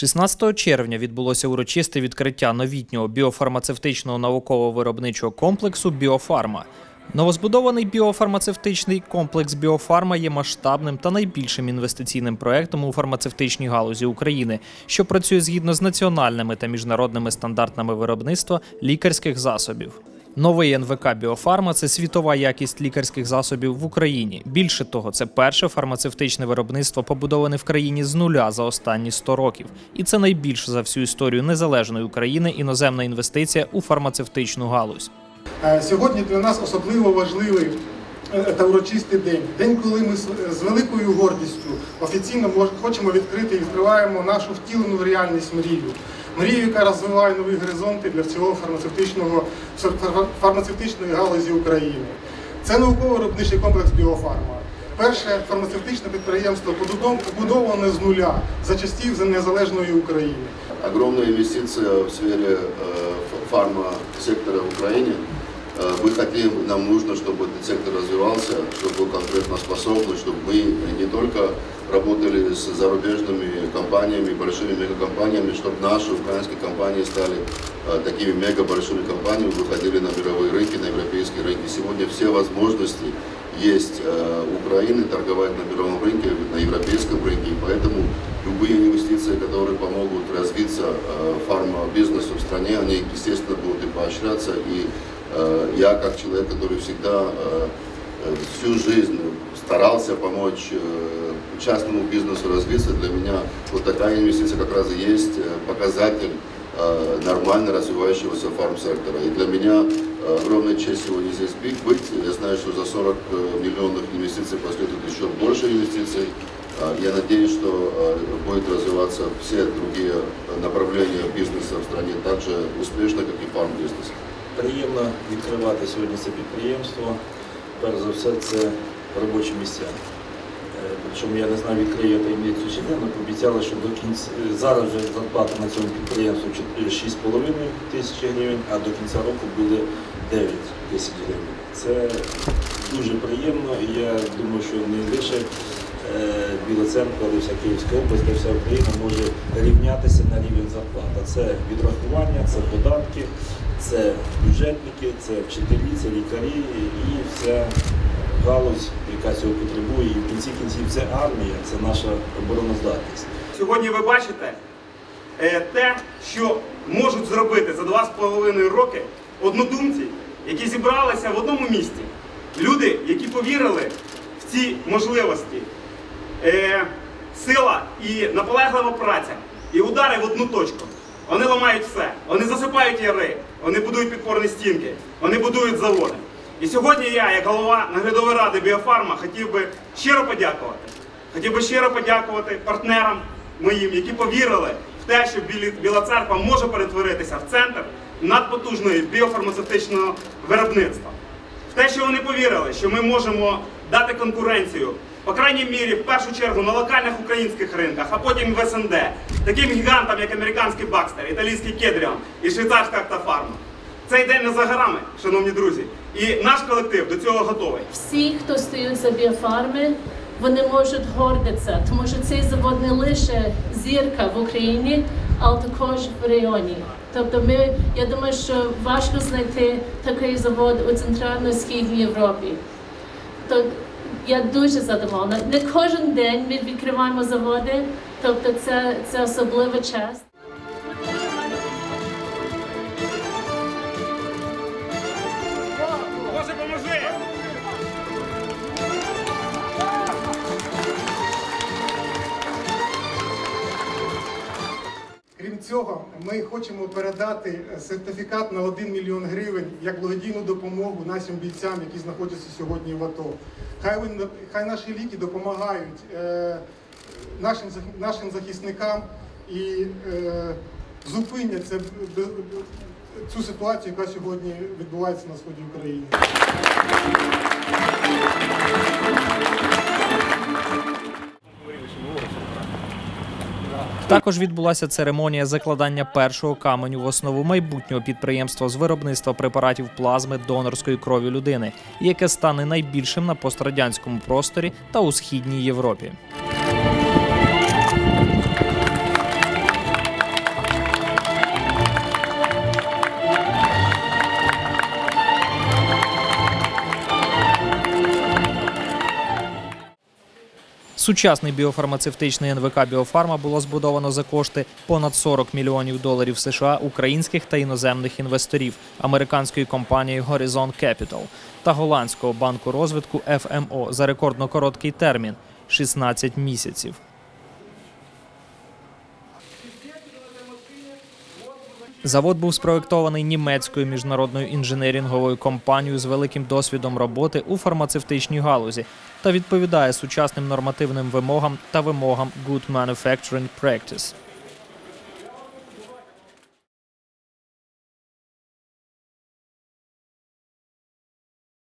16 червня відбулося урочисте відкриття новітнього біофармацевтичного науково-виробничого комплексу Біофарма. Новозбудований біофармацевтичний комплекс Біофарма є масштабним та найбільшим інвестиційним проектом у фармацевтичній галузі України, що працює згідно з національними та міжнародними стандартами виробництва лікарських засобів. Новий НВК Біофарма це світова якість лікарських засобів в Україні. Більше того, це перше фармацевтичне виробництво, побудоване в країні з нуля за останні 100 років. І це найбільша за всю історію незалежної України іноземна інвестиція у фармацевтичну галузь. Е, Сьогодні для нас особливо важливий е, та урочистий день. День, коли ми з з великою гордістю офіційно хочемо відкрити і відкриваємо нашу втілену в реальність мрію. Мрію, яка розвиває нові горизонти для всього фармацевтичного фар- фармацевтичної галузі України. Це науково-виробничий комплекс Біофарма. Перше фармацевтичне підприємство побудов- побудоване з нуля за часів незалежної України. огромная инвестиция в сфере э, ф- фарма-сектора в Украине. Э, Мы хотим, нам нужно, чтобы этот сектор развивался, чтобы был конкурентоспособный, чтобы мы не только работали с зарубежными компаниями, большими мегакомпаниями, чтобы наши украинские компании стали э, такими мега-большими компаниями, выходили на мировые рынки, на европейские рынки. Сегодня все возможности есть э, Украины торговать на мировом рынке, на европейском рынке, и поэтому любые инвестиции, которые помогут развиться э, фармабизнесу в стране, они, естественно, будут и поощряться. И э, я, как человек, который всегда э, всю жизнь старался помочь э, частному бизнесу развиться, для меня вот такая инвестиция как раз и есть э, показатель э, нормально развивающегося фарм-сектора. И для меня э, огромная честь сегодня здесь быть. быть. Я знаю, что за 40 э, миллионов инвестиций последует еще больше инвестиций. А, Я надеюсь, что э, будет развиваться все другие э, направления бизнеса в стране так же успешно, как и фарм-бизнес. Приємно відкривати сьогодні це підприємство. Перш за все, це робочі місця. Е, Причому я не знаю, відкрию таємницю чи ні, але пообіцяли, що до кінця зараз вже зарплата на цьому підприємстві 6,5 тисячі гривень, а до кінця року буде 9 тисяч гривень. Це дуже приємно і я думаю, що не лише е, Біла але вся Київська область, та вся Україна може рівнятися на рівень зарплат. А це відрахування, це податки, це бюджетники, це вчителі, це лікарі і вся галузь, яка цього потребує. І в кінці кінців це армія, це наша обороноздатність. Сьогодні ви бачите е, те, що можуть зробити за два з половиною роки однодумці, які зібралися в одному місті. Люди, які повірили в ці можливості, Е, сила і наполеглива праця, і удари в одну точку. Вони ламають все. Вони засипають яри, вони будують підпорні стінки, вони будують заводи. І сьогодні я, як голова наглядової ради Біофарма, хотів би щиро подякувати. Хотів би щиро подякувати партнерам моїм, які повірили в те, що Біла церква може перетворитися в центр надпотужної біофармацевтичного виробництва. В те, що вони повірили, що ми можемо дати конкуренцію, по крайній мірі, в першу чергу на локальних українських ринках, а потім в СНД, таким гігантам, як американський Бакстер, італійський Кедріон і швейцарська Актафарма. Цей день не за горами, шановні друзі. І наш колектив до цього готовий. всі, хто стоїть за біофарми, вони можуть гордитися, тому що цей завод не лише зірка в Україні, але також в районі. Тобто ми, я думаю, що важко знайти такий завод у центрально-східній Європі. Я дуже задоволена. Не кожен день ми відкриваємо заводи, тобто це, це особлива честь. Крім цього, ми хочемо передати сертифікат на 1 мільйон гривень як благодійну допомогу нашим бійцям, які знаходяться сьогодні в АТО. Хай, він, хай наші ліки допомагають е, нашим, нашим захисникам і е, зупинять це, цю ситуацію, яка сьогодні відбувається на сході України. Також відбулася церемонія закладання першого каменю в основу майбутнього підприємства з виробництва препаратів плазми донорської крові людини, яке стане найбільшим на пострадянському просторі та у східній Європі. Сучасний біофармацевтичний НВК Біофарма було збудовано за кошти понад 40 мільйонів доларів США українських та іноземних інвесторів американської компанії Horizon Capital та голландського банку розвитку FMO за рекордно короткий термін 16 місяців. Завод був спроектований німецькою міжнародною інженеринговою компанією з великим досвідом роботи у фармацевтичній галузі та відповідає сучасним нормативним вимогам та вимогам Good Manufacturing Practice.